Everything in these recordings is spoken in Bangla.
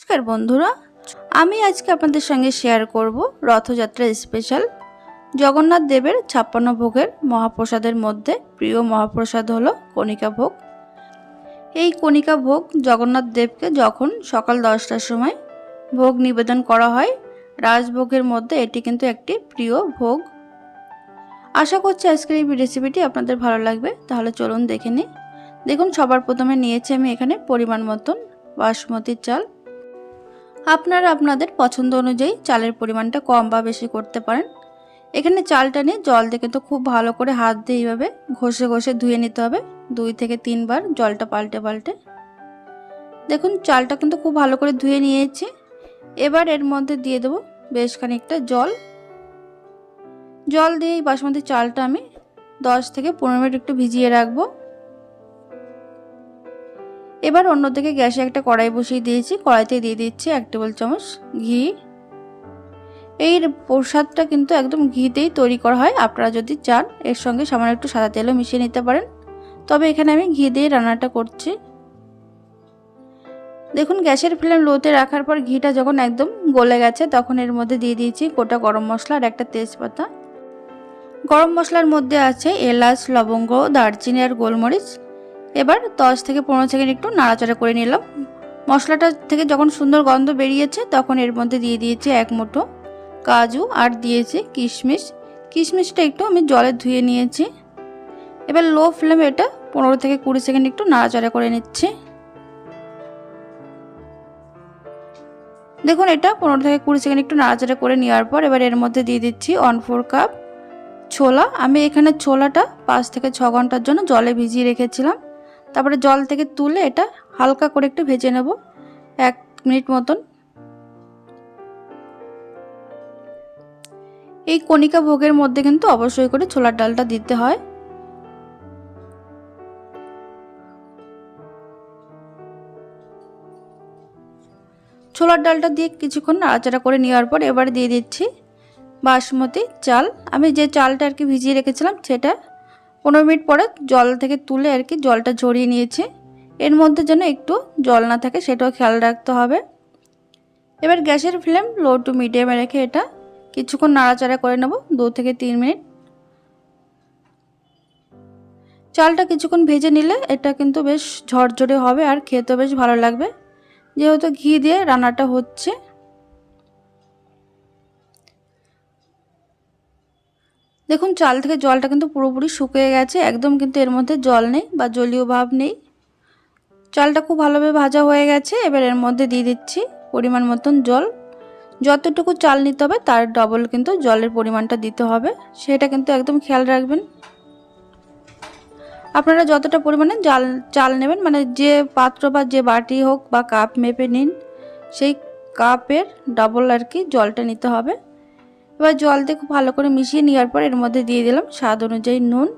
নমস্কার বন্ধুরা, আমি আজকে আপনাদের সঙ্গে শেয়ার করব রথযাত্রা স্পেশাল জগন্নাথ দেবের ছাপ্পান্ন ভোগের মহাপ্রসাদের মধ্যে প্রিয় মহাপ্রসাদ হলো কণিকা ভোগ। এই কণিকা ভোগ জগন্নাথ দেবকে যখন সকাল দশটার সময় ভোগ নিবেদন করা হয়, রাজভোগের মধ্যে এটি কিন্তু একটি প্রিয় ভোগ। আশা করছি আজকের এই রেসিপিটি আপনাদের ভালো লাগবে, তাহলে চলুন দেখে নিই। দেখুন, সবার প্রথমে নিয়েছি আমি এখানে পরিমাণ মতন বাসমতির চাল। আপনারা আপনাদের পছন্দ অনুযায়ী চালের পরিমাণটা কম বা বেশি করতে পারেন। এখানে চালটা নিয়ে জল দিয়ে কিন্তু খুব ভালো করে হাত দিয়ে এইভাবে ঘষে ঘষে ধুয়ে নিতে হবে। দুই থেকে তিনবার জলটা পাল্টে পাল্টে। দেখুন, চালটা কিন্তু খুব ভালো করে ধুয়ে নিয়েছি। এবার এর মধ্যে দিয়ে দেবো বেশ খানিকটা জল। জল দিয়ে এই বাসমতি চালটা আমি দশ থেকে পনেরো মিনিট একটু ভিজিয়ে রাখব। এবার অন্যদিকে গ্যাসে একটা কড়াই বসিয়ে দিয়েছি। কড়াইতে দিয়ে দিচ্ছি এক টেবিল চামচ ঘি। এই প্রসাদটা কিন্তু একদম ঘিতেই তৈরি করা হয়। আপনারা যদি চান, এর সঙ্গে সামান্য একটু সাদা তেলও মিশিয়ে নিতে পারেন। তবে এখানে আমি ঘি দিয়ে রান্নাটা করছি। দেখুন, গ্যাসের ফ্লেম লোতে রাখার পর ঘিটা যখন একদম গলে গেছে, তখন এর মধ্যে দিয়ে দিয়েছি গোটা গরম মশলা আর একটা তেজপাতা। গরম মশলার মধ্যে আছে এলাচ, লবঙ্গ, দারচিনি আর গোলমরিচ। এবার দশ থেকে পনেরো সেকেন্ড একটু নাড়াচাড়া করে নিলাম। মশলাটা থেকে যখন সুন্দর গন্ধ বেরিয়েছে, তখন এর মধ্যে দিয়ে দিয়েছি এক মুঠো কাজু আর দিয়েছি কিশমিশ। কিশমিশটা একটু আমি জলে ধুয়ে নিয়েছি। এবার লো ফ্লেমে এটা পনেরো থেকে কুড়ি সেকেন্ড একটু নাড়াচাড়া করে নিচ্ছি। দেখুন, এটা পনেরো থেকে কুড়ি সেকেন্ড একটু নাড়াচাড়া করে নেওয়ার পর এবার এর মধ্যে দিয়ে দিচ্ছি ওয়ান ফোর কাপ ছোলা। আমি এখানে ছোলাটা পাঁচ থেকে ছ ঘণ্টার জন্য জলে ভিজিয়ে রেখেছিলাম। তারপরে জল থেকে তুলে এটা হালকা করে একটু ভেজে নেব, এক মিনিট মতন। এই কণিকা ভোগের মধ্যে কিন্তু অবশ্যই করে ছোলার ডালটা দিতে হয়। ছোলার ডালটা দিয়ে কিছুক্ষণ নাড়াচাড়া করে নেওয়ার পর এবার দিয়ে দিচ্ছি বাসমতি চাল। আমি যে চালটা আর কি ভিজিয়ে রেখেছিলাম সেটা পনেরো মিনিট পরে জল থেকে তুলে আর কি জলটা ঝরিয়ে নিয়েছি। এর মধ্যে যেন একটু জল না থাকে সেটাও খেয়াল রাখতে হবে। এবার গ্যাসের ফ্লেম লো টু মিডিয়ামে রেখে এটা কিছুক্ষণ নাড়াচাড়া করে নেব, দু থেকে তিন মিনিট। চালটা কিছুক্ষণ ভেজে নিলে এটা কিন্তু বেশ ঝরঝরে হবে আর খেতে বেশ ভালো লাগবে। যেহেতু ঘি দিয়ে রান্নাটা হচ্ছে দেখুন, চাল থেকে জলটা কিন্তু পুরোপুরি শুকিয়ে গেছে। একদম কিন্তু এর মধ্যে জল নেই বা জলীয় ভাব নেই। চালটা খুব ভালোভাবে ভাজা হয়ে গেছে। এবার এর মধ্যে দিয়ে দিচ্ছি পরিমাণ মতন জল। যতটুকু চাল নিতে হবে, তার ডবল কিন্তু জলের পরিমাণটা দিতে হবে। সেটা কিন্তু একদম খেয়াল রাখবেন। আপনারা যতটা পরিমাণে জাল, চাল নেবেন মানে যে পাত্র বা যে বাটি হোক বা কাপ মেপে নিন, সেই কাপের ডাবল আর কি জলটা নিতে হবে। এবার জল দিয়ে খুব ভালো করে মিশিয়ে নেওয়ার পর এর মধ্যে দিয়ে দিলাম স্বাদ অনুযায়ী নুন।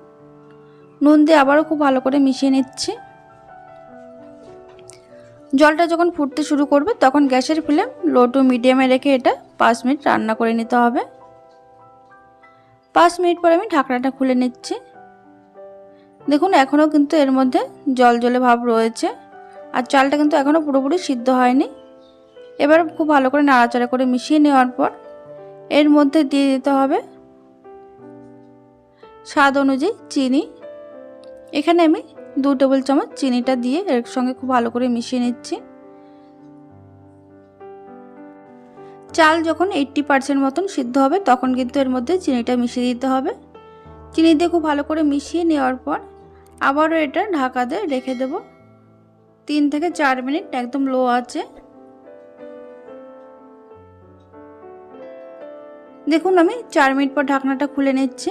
নুন দিয়ে আবারও খুব ভালো করে মিশিয়ে নিচ্ছি। জলটা যখন ফুটতে শুরু করবে তখন গ্যাসের ফ্লেম লো টু মিডিয়ামে রেখে এটা পাঁচ মিনিট রান্না করে নিতে হবে। পাঁচ মিনিট পরে আমি ঢাকনাটা খুলে নিচ্ছি। দেখুন এখনও কিন্তু এর মধ্যে জল জলে ভাব রয়েছে আর চালটা কিন্তু এখনও পুরোপুরি সিদ্ধ হয়নি। এবার খুব ভালো করে নাড়াচাড়া করে মিশিয়ে নেওয়ার পর এর মধ্যে দিয়ে দিতে হবে স্বাদ অনুযায়ী চিনি। এখানে আমি দু টেবিল চামচ চিনিটা দিয়ে এর সঙ্গে খুব ভালো করে মিশিয়ে নিচ্ছি। চাল যখন এইট্টি পার্সেন্ট মতন সিদ্ধ হবে, তখন কিন্তু এর মধ্যে চিনিটা মিশিয়ে দিতে হবে। চিনি দিয়ে খুব ভালো করে মিশিয়ে নেওয়ার পর আবারও এটা ঢাকা দিয়ে রেখে দেব। তিন থেকে চার মিনিট একদম লো আছে দেখুন, আমি চার মিনিট পর ঢাকনাটা খুলে নিচ্ছি।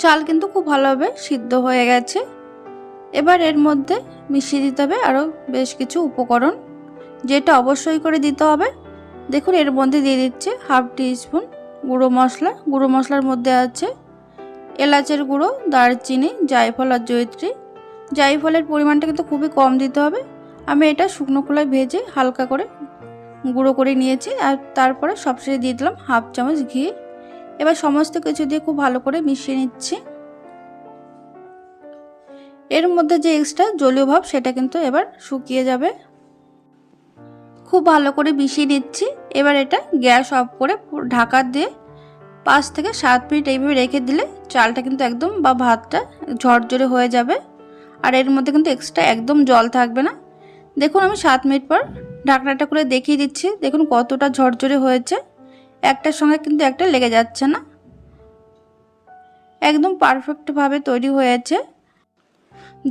চাল কিন্তু খুব ভালোভাবে সিদ্ধ হয়ে গেছে। এবার এর মধ্যে মিশিয়ে দিতে হবে আরও বেশ কিছু উপকরণ, যেটা অবশ্যই করে দিতে হবে। দেখুন, এর মধ্যে দিয়ে দিচ্ছে হাফ টি স্পুন গুঁড়ো মশলা। গুঁড়ো মশলার মধ্যে আছে এলাচের গুঁড়ো, দারচিনি, জায়ফল আর জয়িত্রী। জায়ফলের পরিমাণটা কিন্তু খুবই কম দিতে হবে। আমি এটা শুকনো খোলায় ভেজে হালকা করে গুঁড়ো করে নিয়েছি আর তারপরে সবশেষে দিয়ে দিলাম হাফ চামচ ঘি। এবার সমস্ত কিছু দিয়ে খুব ভালো করে মিশিয়ে নিচ্ছি। এর মধ্যে যে এক্সট্রা জলীয় ভাব সেটা কিন্তু এবার শুকিয়ে যাবে। খুব ভালো করে মিশিয়ে নিচ্ছি। এবার এটা গ্যাস অফ করে ঢাকা দিয়ে পাঁচ থেকে সাত মিনিট এইভাবে রেখে দিলে চালটা কিন্তু একদম বা ভাতটা ঝরঝরে হয়ে যাবে। আর এর মধ্যে কিন্তু এক্সট্রা একদম জল থাকবে না। দেখুন আমি সাত মিনিট পর ঢাকনাটা করে দেখিয়ে দিচ্ছি। দেখুন কতটা ঝরঝরে হয়েছে। একটার সঙ্গে কিন্তু একটা লেগে যাচ্ছে না। একদম পারফেক্টভাবে তৈরি হয়েছে।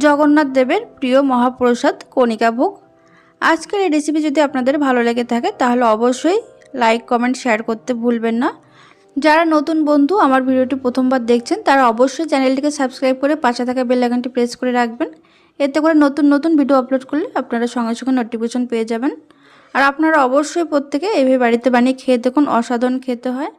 জগন্নাথ দেবের প্রিয় মহাপ্রসাদ কণিকা ভোগ আজকের এই রেসিপি যদি আপনাদের ভালো লেগে থাকে, তাহলে অবশ্যই লাইক কমেন্ট শেয়ার করতে ভুলবেন না। যারা নতুন বন্ধু, আমার ভিডিওটি প্রথমবার দেখছেন, তারা অবশ্যই চ্যানেলটিকে সাবস্ক্রাইব করে পাশে থাকা বেল আইকনটি প্রেস করে রাখবেন। এতে করে নতুন নতুন ভিডিও আপলোড করলে আপনারা সঙ্গে সঙ্গে নোটিফিকেশন পেয়ে যাবেন। আর আপনারা অবশ্যই প্রত্যেকে এভাবে বাড়িতে বানিয়ে খেয়ে দেখুন, অসাধারণ খেতে হয়।